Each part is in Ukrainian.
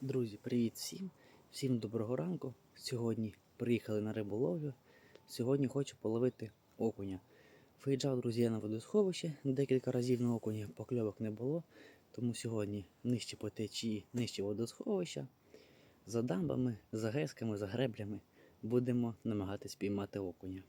Друзі, привіт всім! Всім доброго ранку. Сьогодні приїхали на риболовлю. Сьогодні хочу половити окуня. Виїжджав друзі я на водосховище декілька разів на окуня, покльовок не було. Тому сьогодні нижче по течії, нижче водосховища. За дамбами, за гесками, за греблями будемо намагатись піймати окуня.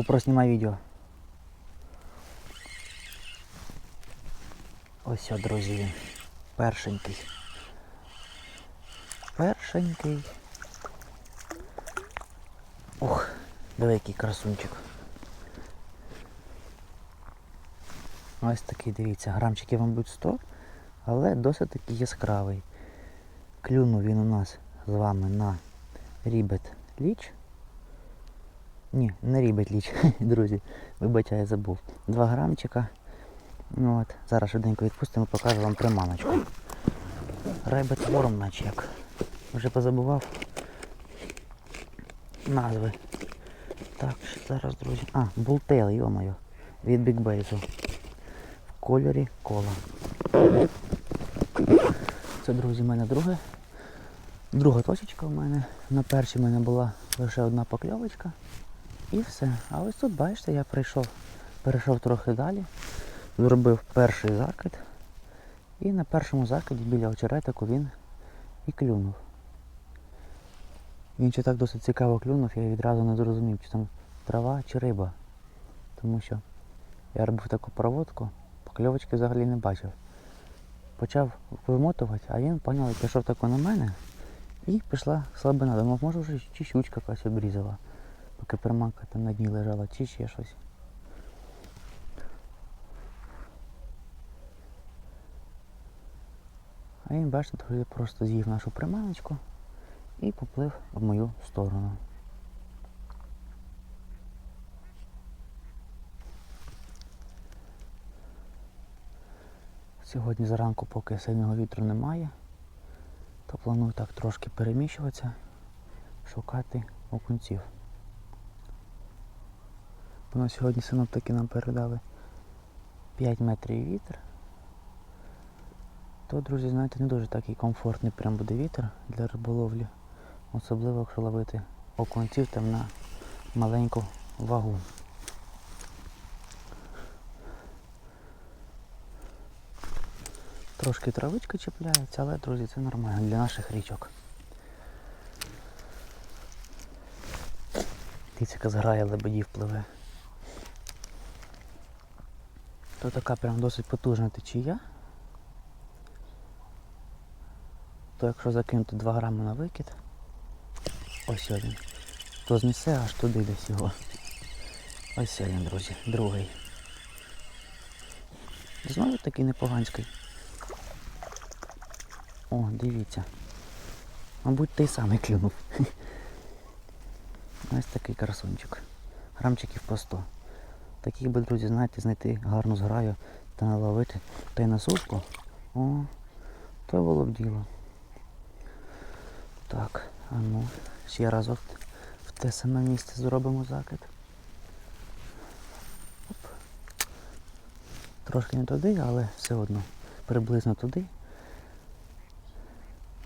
GoPro знімай відео. Ось, друзі. Першенький. Першенький. Ох, диви який красунчик. Ось такий, дивіться, грамчиків, мабуть, 100, але досить таки яскравий. Клюнув він у нас з вами на рібет ліч. Ні, не рібить ліч, друзі. Вибачаю, забув. Два грамчика. Ну от, зараз швиденько відпустимо, покажу вам приманочку. Райбет вором наче як. Вже позабував назви. Так, зараз, друзі. А, бултейл, йомайо. Від бікбейзу. В кольорі кола. Це, друзі, в мене друге. Друга точечка в мене. На першій в мене була лише одна покльовочка. І все. А ось тут, бачите, я прийшов, перейшов трохи далі, зробив перший закид. І на першому закиді біля очеретику він і клюнув. Він ще так досить цікаво клюнув, я відразу не зрозумів, чи там трава чи риба. Тому що я робив таку проводку, покльовочки взагалі не бачив. Почав вимотувати, а він поняв, пішов тако на мене і пішла слабина. Думав, може вже чи щучка якась обрізала поки приманка там на дні лежала, чи ще щось. А він, бачите, друзі, просто з'їв нашу приманочку і поплив в мою сторону. Сьогодні зранку, поки сильного вітру немає, то планую так трошки переміщуватися, шукати окунців. Бо на сьогодні синоптики нам передали 5 метрів вітер. То, друзі, знаєте, не дуже такий комфортний прям буде вітер для риболовлі. Особливо, якщо ловити окунців там на маленьку вагу. Трошки травичка чіпляється, але, друзі, це нормально для наших річок. Тицяка зграє, лебедів пливе. То така прям досить потужна течія. То якщо закинути 2 грами на викид, ось він, то знесе аж туди десь його. Ось він, друзі, другий. Знову такий непоганський. О, дивіться. Мабуть, той самий клюнув. Ось такий красунчик. Грамчиків по 100. Таких би, друзі, знаєте, знайти гарну зграю та наловити та й на сушку. О, то було б діло. Так, а ну, ще разок в те саме місце зробимо закид. Оп. Трошки не туди, але все одно приблизно туди.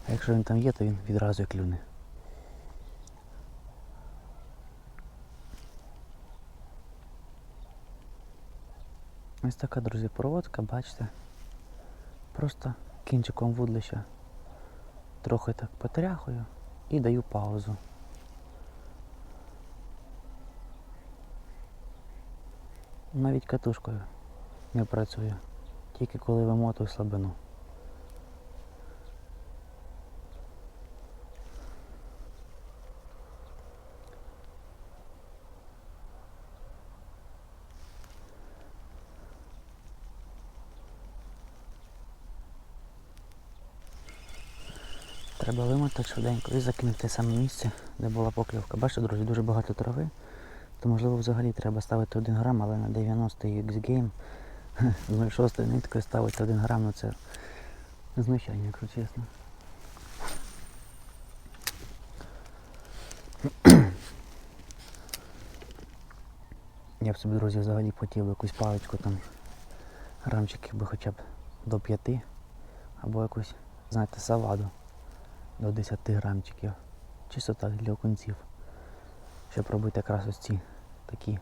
А якщо він там є, то він відразу і клюне. Ось така, друзі, проводка, бачите. Просто кінчиком вудлища трохи так потряхую і даю паузу. Навіть катушкою не працюю, тільки коли вимотую слабину. Швиденько і закинути те саме місце, де була покльовка. Бачите, друзі, дуже багато трави. То можливо взагалі треба ставити 1 грам, але на 90 X Game з 0,6 ниткою ставити 1 грам, ну це знущання, якщо чесно. Я б собі, друзі, взагалі хотів якусь паличку там, грамчиків би хоча б до 5, або якусь, знаєте, саваду до 10 грамчиків. Чисто так для окунців. Щоб робити якраз ось ці такі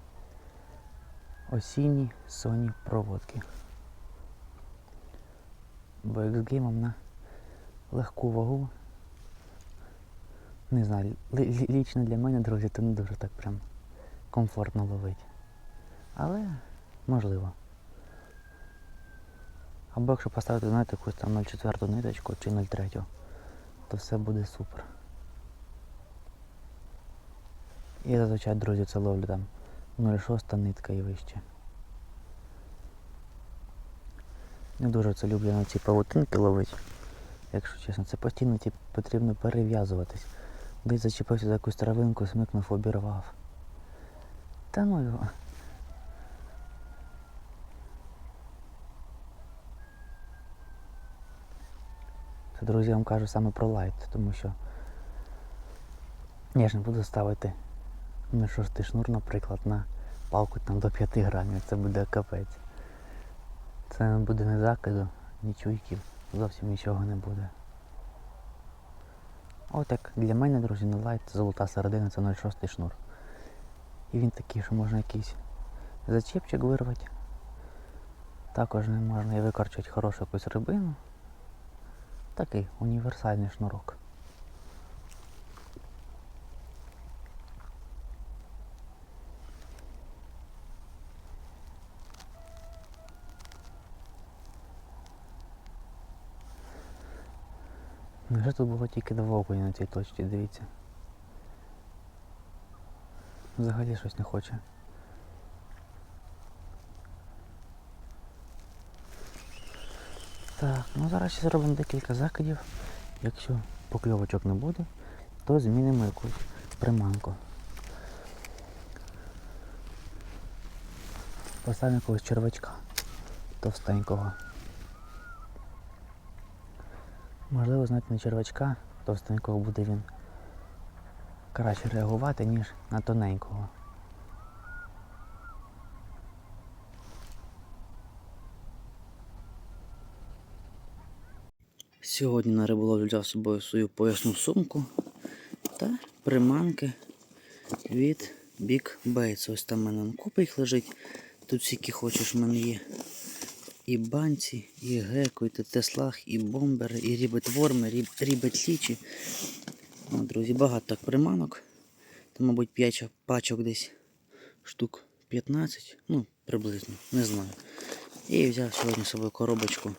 осінні сонні проводки. Бо X-геймом на легку вагу. Не знаю, лі- лі- лічно для мене, друзі, то не дуже так прям комфортно ловить. Але можливо. Або якщо поставити, знаєте, якусь там 0,4 ниточку чи 0,3, то все буде супер. І зазвичай, друзі, це ловлю там 0,6 нитка і вище. Не дуже це люблю на ці павутинки ловити. Якщо чесно, це постійно ті, потрібно перев'язуватись. Десь зачепився за якусь травинку, смикнув, обірвав. Та ну його. Друзі, я вам кажу саме про лайт, тому що я ж не буду ставити ну, шостий шнур, наприклад, на палку там до 5 грамів. Це буде капець. Це буде не закиду, ні чуйків, зовсім нічого не буде. Отак для мене, друзі, на лайт золота середина це 0,6 шнур. І він такий, що можна якийсь зачепчик вирвати. Також не можна і викорчувати хорошу якусь рибину. Такий універсальний шнурок. Вже тут було тільки два окуня на цій точці, дивіться. Взагалі щось не хоче. Так, ну зараз ще зробимо декілька закидів. Якщо покльовочок не буде, то змінимо якусь приманку. Поставимо якогось червачка товстенького. Можливо, знаєте, на червачка товстенького буде він краще реагувати, ніж на тоненького. Сьогодні на риболовлю взяв з собою свою поясну сумку та приманки від Big Baits. Ось там в мене купа їх лежить. Тут всякі хочеш в мене є. І банці, і геко, і теслах, і бомбери, і рібетворми, ріб, рібетлічі. О, друзі, багато так приманок. Там, мабуть, 5 пачок десь штук 15, ну, приблизно, не знаю. І взяв сьогодні з собою коробочку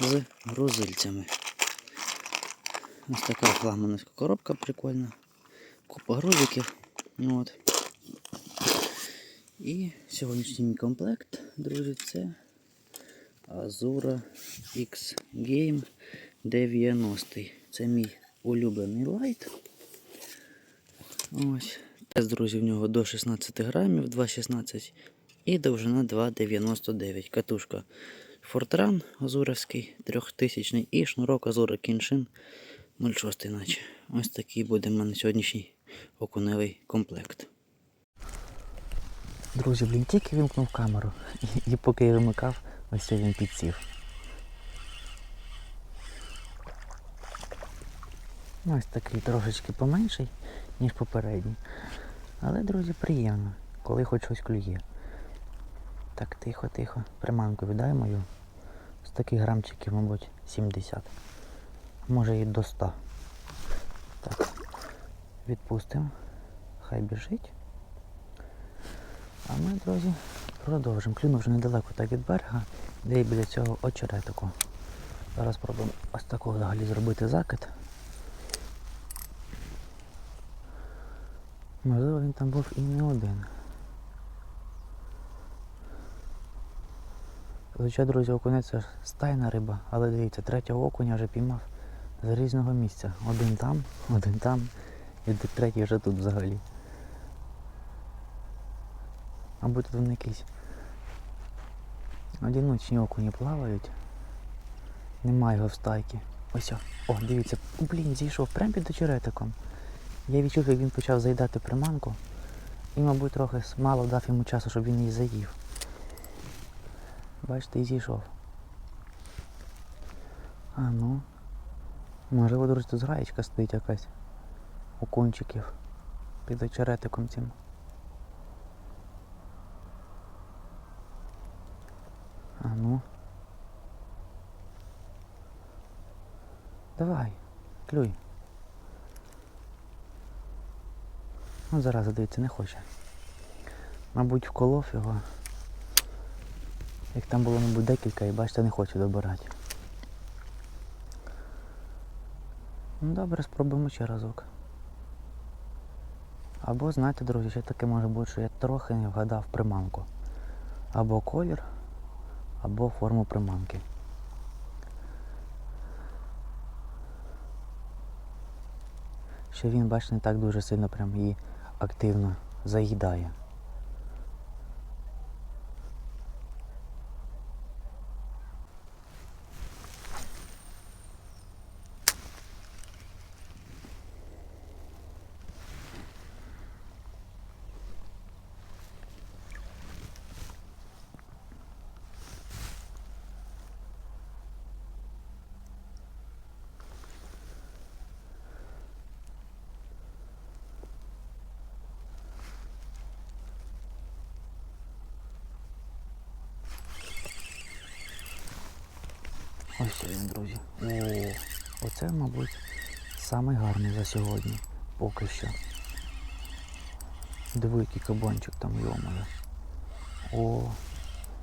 з грузильцями. Ось така флагмановська коробка прикольна. Купа грузиків. От. І сьогоднішній комплект, друзі, це Azura X Game 90. Це мій улюблений лайт. Ось. Тест, друзі, в нього до 16 грамів, 2,16 і довжина 2,99. Катушка Fortran Азуровський 3000 і шнурок Азура Кіншин 0,6 наче. Ось такий буде в мене сьогоднішній окуневий комплект. Друзі, блін, тільки вимкнув камеру. І, і поки я вимикав, ось він підсів. Ось такий трошечки поменший, ніж попередній. Але, друзі, приємно, коли хоч щось клює. Так, тихо, тихо. Приманку віддай мою. З таких грамчиків, мабуть, 70. Може і до 100. Так. Відпустимо. Хай біжить. А ми, друзі, продовжимо. Клюнув вже недалеко так від берега, де і біля цього очеретику. Зараз спробуємо ось такого взагалі зробити закид. Можливо, він там був і не один. Звичайно, друзі, окунець це стайна риба, але дивіться, третього окуня вже піймав з різного місця. Один там, один там, і третій вже тут взагалі. Або тут вони якісь одиночні окуні плавають. Немає його в стайки. Ось. о. О, дивіться, блін, зійшов прямо під очеретиком. Я відчув, як він почав заїдати приманку. І, мабуть, трохи мало дав йому часу, щоб він її заїв. Бачите, і зійшов. А ну. Можливо, друзі, тут зграєчка стоїть якась. У кончиків. Під очеретиком цим. А ну. Давай, клюй. Ну, зараз дивіться, не хоче. Мабуть, вколов його. Як там було, мабуть, декілька і бачите, не хоче добирати. Ну добре, спробуємо ще разок. Або, знаєте, друзі, ще таке може бути, що я трохи не вгадав приманку. Або колір, або форму приманки. Що він, бачите, не так дуже сильно прям її активно заїдає. Ось він, друзі. О, оце, мабуть, самий гарний за сьогодні. Поки що. Диви, який кабанчик там, йомає. О,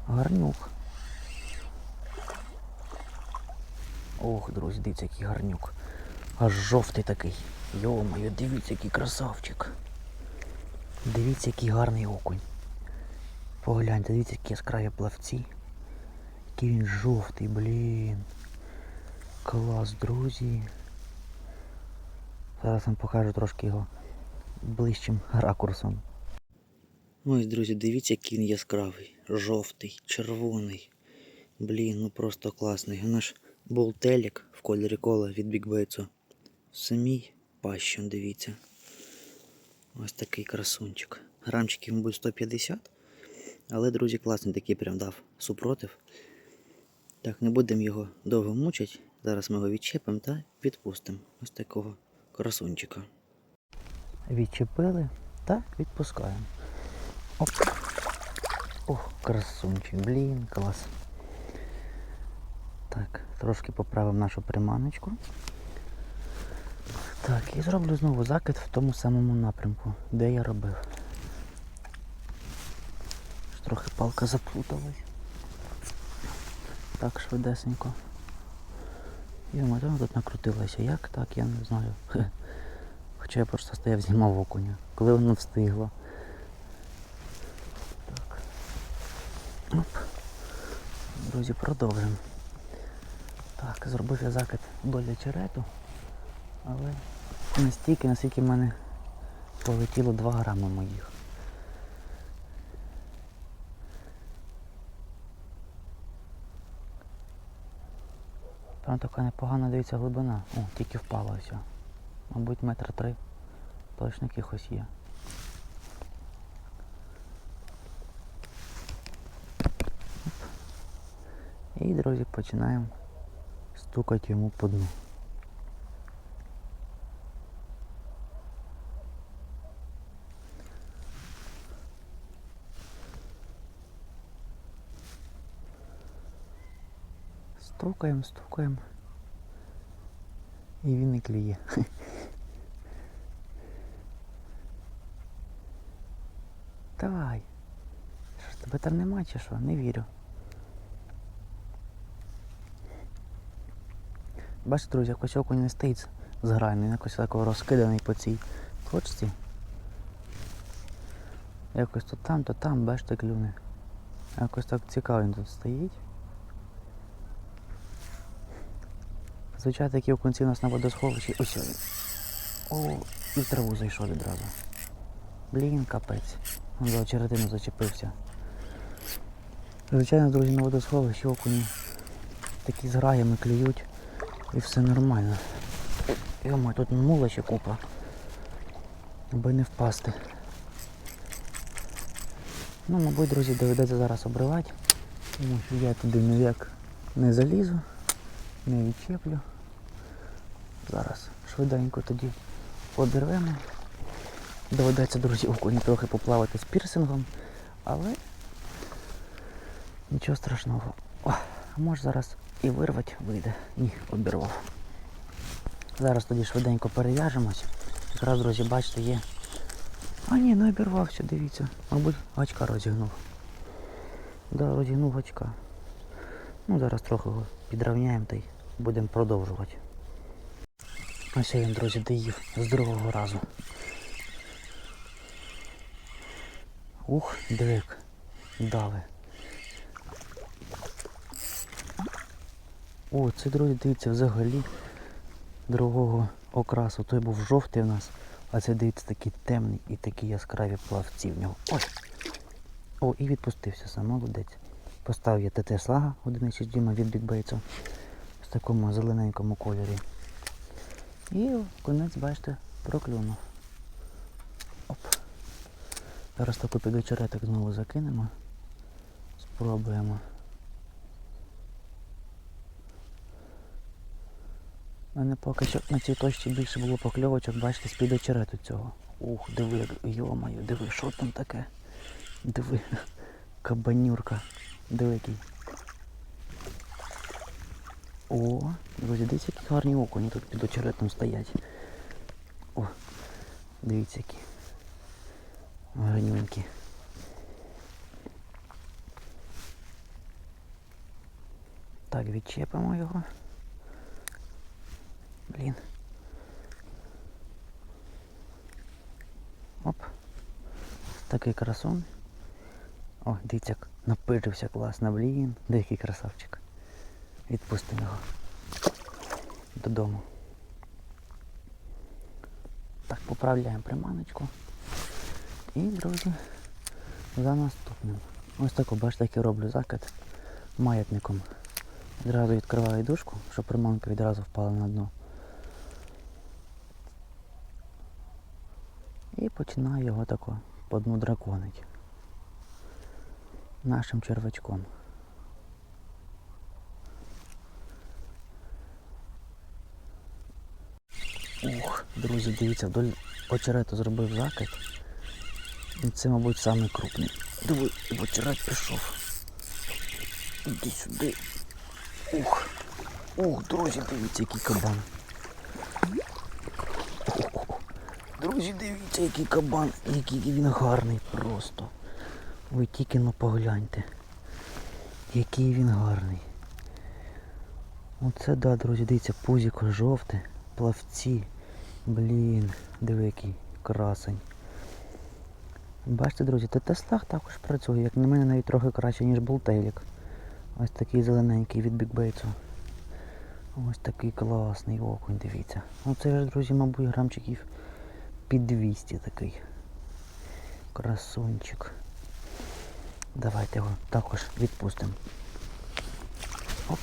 гарнюк. Ох, друзі, дивіться, який гарнюк. Аж жовтий такий. Йомаю, дивіться, який красавчик. Дивіться, який гарний окунь. Погляньте, дивіться, які яскраві плавці. Який він жовтий, блін. Клас, друзі. Зараз вам покажу трошки його ближчим ракурсом. Ось, друзі, дивіться, який він яскравий. Жовтий, червоний. Блін, ну просто класний. Наш болтелік в кольорі кола від Бікбейтсу. Самій пащон, дивіться. Ось такий красунчик. Грамчиків, мабуть, 150. Але, друзі, класний такий прям дав супротив. Так, не будемо його довго мучити. Зараз ми його відчепимо та відпустимо. Ось такого красунчика. Відчепили та відпускаємо. Оп. Ох, красунчик, блін, клас. Так, трошки поправимо нашу приманочку. Так, і зроблю знову закид в тому самому напрямку, де я робив. Трохи палка заплуталась. Так швидесенько. Йома, тут накрутилося. Як так, я не знаю. Хоча я просто стояв знімав окуня. Коли воно встигло. Так. Оп. Друзі, продовжимо. Так, зробив я закид доля черету. Але не стільки, наскільки в мене полетіло 2 грами моїх. Там така непогана дивіться глибина. О, тільки впала все. Мабуть, метр три. Точно якихось є. І, друзі, починаємо стукати йому по дну. Стукаємо, стукаємо. І він не клює. Давай. Що ж тебе там нема чи що? Не вірю. Бачите, друзі, якось окунь не стоїть зграйний, він якось такого розкиданий по цій точці. Якось то там, то там, бачите, клюне. Якось так цікаво він тут стоїть. Звичайно, такі окунці у нас на водосховищі. Ось він. О, і в траву зайшов відразу. Блін, капець. Он за очеретину зачепився. Звичайно, друзі, на водосховищі окуні такі з граями клюють і все нормально. Йома, тут мула ще купа. Аби не впасти. Ну, мабуть, друзі, доведеться зараз обривати. Тому що я туди ніяк не залізу, не відчеплю. Зараз швиденько тоді обірвемо. Доведеться, друзі, окуні трохи поплавати з пірсингом, але нічого страшного. О, може зараз і вирвати вийде. Ні, обірвав. Зараз тоді швиденько перев'яжемось. Якраз, друзі, бачите, є. А ні, не обірвався, дивіться. Мабуть, гачка розігнув. Да, розігнув гачка. Ну, зараз трохи його підрівняємо та й будемо продовжувати. Ось він, друзі, доїв з другого разу. Ух, дивик. Дави. О, це, друзі, дивіться, взагалі другого окрасу. Той був жовтий у нас, а це дивіться такий темний і такі яскраві плавці в нього. Ой! О, і відпустився сам, молодець. Поставив я ТТ слага 1,6 дюйма від бікбейцу в такому зелененькому кольорі. І конець, бачите, проклюнув. Оп. Зараз таку під очеретик знову закинемо. Спробуємо. У мене поки що на цій точці більше було покльовочок, бачите, з-під очерету цього. Ух, диви, йомаю, диви, що там таке? Диви, кабанюрка. Диви який. О, друзі, дивіться, які гарні окуні тут під очеретом стоять. О, дивіться які. Гарнюнькі. Так, відчепимо його. Блін. Оп. Такий красун. О, дивіться, напижився класно, блін. Деякий красавчик. Відпустимо його. Додому. Так, поправляємо приманочку. І, друзі, за наступним. Ось так, бачите, як я роблю закид маятником. Відразу відкриваю дужку, щоб приманка відразу впала на дно. І починаю його тако по дну драконить. Нашим червачком. Ух, друзі, дивіться, вдоль очерету зробив закид. І це, мабуть, самий крупний. Диви, в очерет пішов. Іди сюди. Ух. Ух, друзі, дивіться, який кабан. Друзі, дивіться, який кабан, який він гарний просто. Ви тільки ну погляньте. Який він гарний. Оце да, друзі, дивіться, пузіко жовте, плавці. Блін, диви який красень. Бачите, друзі, ТТ-слаг також працює, як на мене навіть трохи краще, ніж болтейлік. Ось такий зелененький від бікбейтсу. Ось такий класний окунь, дивіться. Оце ж, друзі, мабуть, грамчиків під 200 такий. Красунчик. Давайте його також відпустимо. Оп.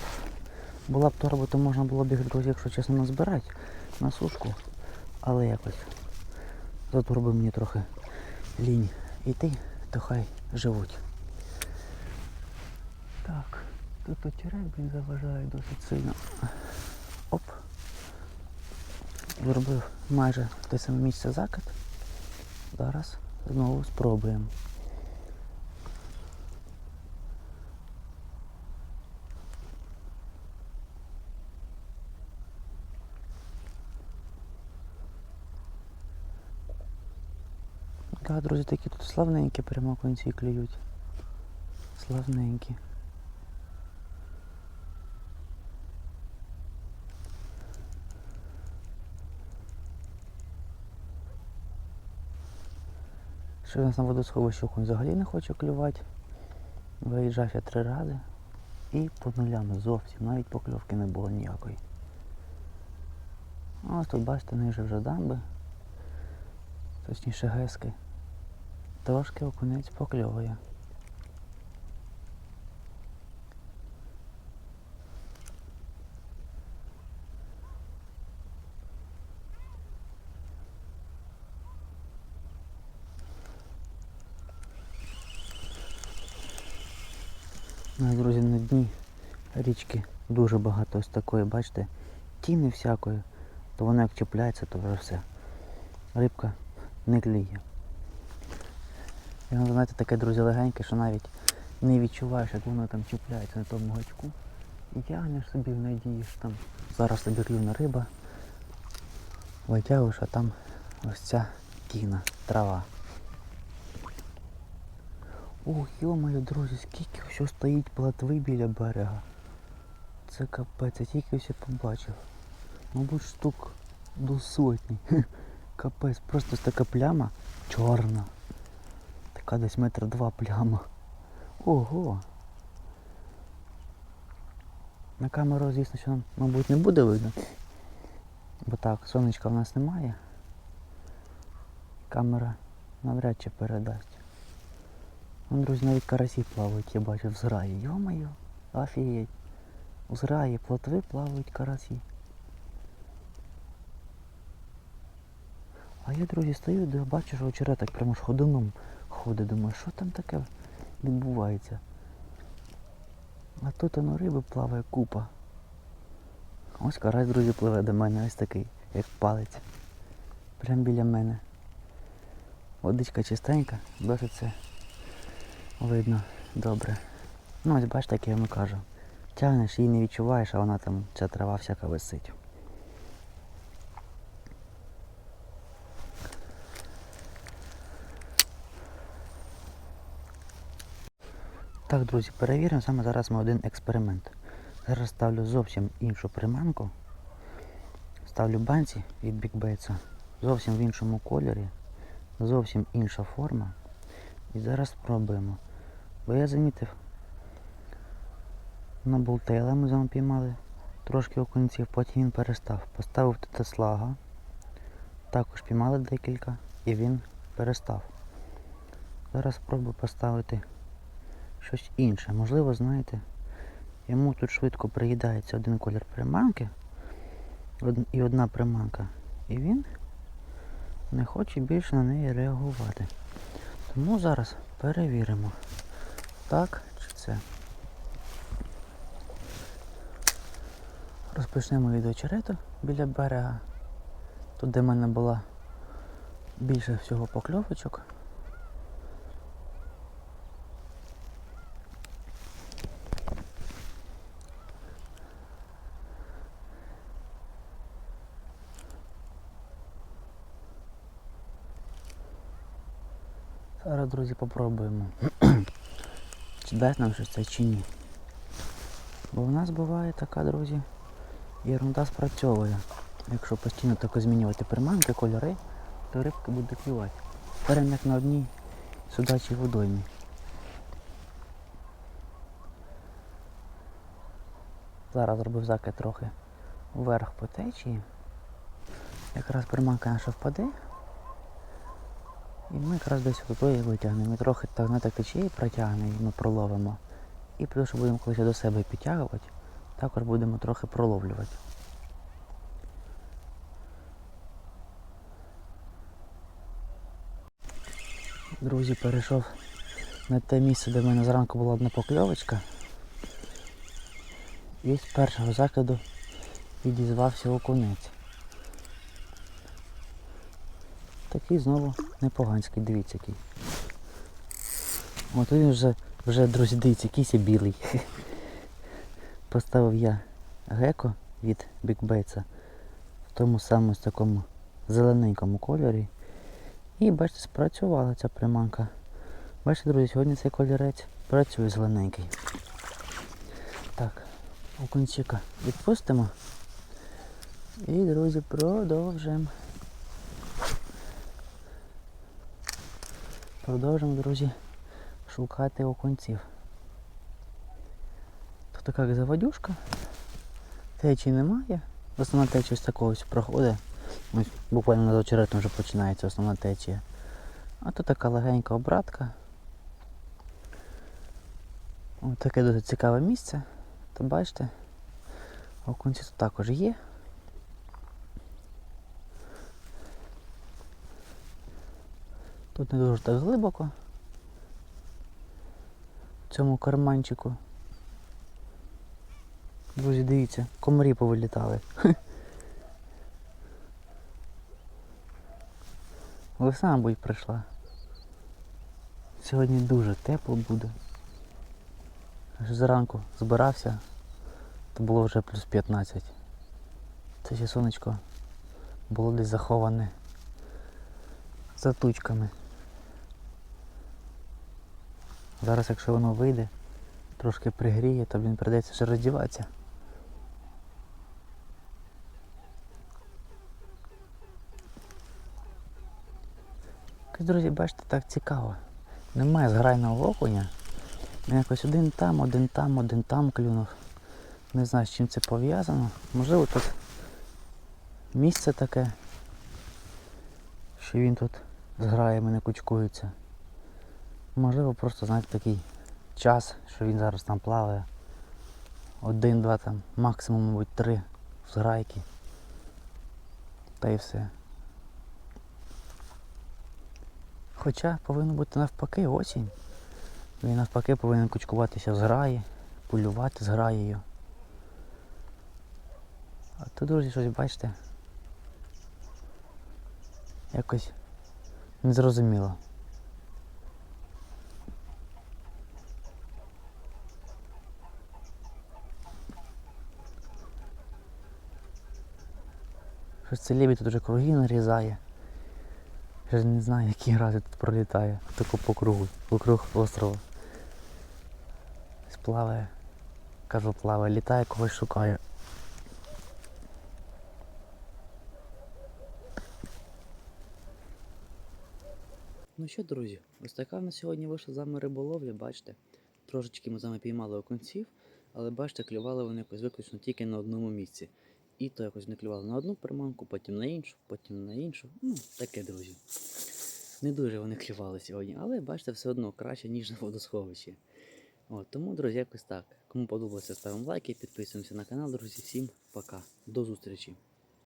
Була б торба, то можна було б їх, друзі, якщо чесно, назбирати на сушку. Але якось за торби мені трохи лінь іти, то хай живуть. Так, тут очерет, блін, заважає досить сильно. Оп. Зробив майже те саме місце закид. Зараз знову спробуємо. Друзі, такі тут славненькі прямо прямоконці клюють. Славненькі. Що у нас на водосховищі окунь взагалі не хоче клювати. Виїжджав я три рази і по нулям зовсім, навіть покльовки не було ніякої. Ось тут бачите, ниже вже дамби. Точніше гески. Трошки окунець покльовує. Ну, друзі, на дні річки дуже багато ось такої, бачите, тіни всякої, то воно як чіпляється, то вже все. Рибка не кліє. І воно, знаєте, таке, друзі, легеньке, що навіть не відчуваєш, як воно там чіпляється на тому гачку. І тягнеш собі в надії, що там зараз тобі клюне риба. Витягуєш, а там ось ця кіна, трава. Ох, йо-моє, друзі, скільки все стоїть платви біля берега. Це капець, я тільки все побачив. Мабуть, штук до сотні. Капець, просто така пляма чорна. Така десь метр два пляма. Ого. На камеру, звісно, що мабуть, не буде видно. Бо так, сонечка в нас немає. Камера навряд чи передасть. Вон, друзі, навіть карасі плавають, я бачу в зграї. Йо-моє, офігеть. У зграї плотви плавають карасі. А я, друзі, стою, де бачу, що очереток прямо ж ходуном ходить. Думаю, що там таке відбувається? А тут воно риби плаває купа. Ось карась, друзі, пливе до мене, ось такий, як палець. Прямо біля мене. Водичка чистенька, досить це видно добре. Ну ось бачите, як я йому кажу. Тягнеш її не відчуваєш, а вона там, ця трава всяка висить. Так, друзі, перевіримо саме зараз ми один експеримент. Зараз ставлю зовсім іншу приманку. Ставлю банці від бікбейтса. Зовсім в іншому кольорі. Зовсім інша форма. І зараз спробуємо. Бо я замітив, на болтейла ми з вами піймали трошки окунців, потім він перестав. Поставив тут слага. Також піймали декілька і він перестав. Зараз спробую поставити щось інше. Можливо, знаєте, йому тут швидко приїдається один колір приманки і одна приманка. І він не хоче більше на неї реагувати. Тому зараз перевіримо, так чи це. Розпочнемо від очерету біля берега. Тут, де в мене була більше всього покльовочок. Друзі, попробуємо. чи дасть нам щось це чи ні. Бо в нас буває така, друзі, ерунда спрацьовує. Якщо постійно так змінювати приманки, кольори, то рибки буде клювати. Прямо як на одній судачій водоймі. Зараз зробив закид трохи вверх по течії. Якраз приманка наша впаде. І ми якраз десь тут і витягнемо. І трохи так на так течії протягне, і ми проловимо. І плюс будемо колись до себе підтягувати, також будемо трохи проловлювати. Друзі, перейшов на те місце, де в мене зранку була одна покльовочка. І з першого закиду відізвався окунець. Такий знову непоганський, дивіться який. От він вже, вже, друзі, дивіться, якийсь білий. Поставив я геко від бікбейтса в тому самому такому зелененькому кольорі. І бачите, спрацювала ця приманка. Бачите, друзі, сьогодні цей кольорець працює зелененький. Так, окунчика відпустимо. І, друзі, продовжимо. Продовжимо, друзі, шукати окунців. Тут така заводюшка. Течії немає, Основна течія ось такого ось проходить. Ось буквально за очеретом вже починається основна течія. А тут така легенька обратка. Ось таке дуже цікаве місце. То бачите, окунці тут також є. Тут не дуже так глибоко. В цьому карманчику. Друзі, дивіться, комарі повилітали. Весна, мабуть, прийшла. Сьогодні дуже тепло буде. Аж зранку збирався, то було вже плюс 15. Це ще сонечко було десь заховане за тучками. Зараз, якщо воно вийде, трошки пригріє, то він прийдеться ще роздіватися. Друзі, бачите, так цікаво. Немає зграйного окуня. Він якось один там, один там, один там клюнув. Не знаю, з чим це пов'язано. Можливо тут місце таке, що він тут з граями не кучкується. Можливо, просто, знаєте, такий час, що він зараз там плаває. Один-два там, максимум, мабуть, три зграйки. Та й все. Хоча повинно бути навпаки осінь. Він навпаки повинен кучкуватися з граї, полювати з граєю. А тут, друзі, щось бачите. Якось незрозуміло. Щось це лебідь тут вже круги нарізає. Я ж не знаю, які рази тут пролітає. Тако по кругу, вокруг острова. Сплаває. Кажу, плаває, літає, когось шукає. Ну що, друзі, ось така в нас сьогодні вийшла з вами риболовля, бачите. Трошечки ми з вами піймали окунців, але бачите, клювали вони якось виключно тільки на одному місці. І то якось не клювали на одну приманку, потім на іншу, потім на іншу. Ну, таке, друзі. Не дуже вони клювали сьогодні, але бачите, все одно краще, ніж на водосховищі. От, тому, друзі, якось так. Кому подобається, ставимо лайки, підписуємося на канал, друзі. Всім пока. До зустрічі.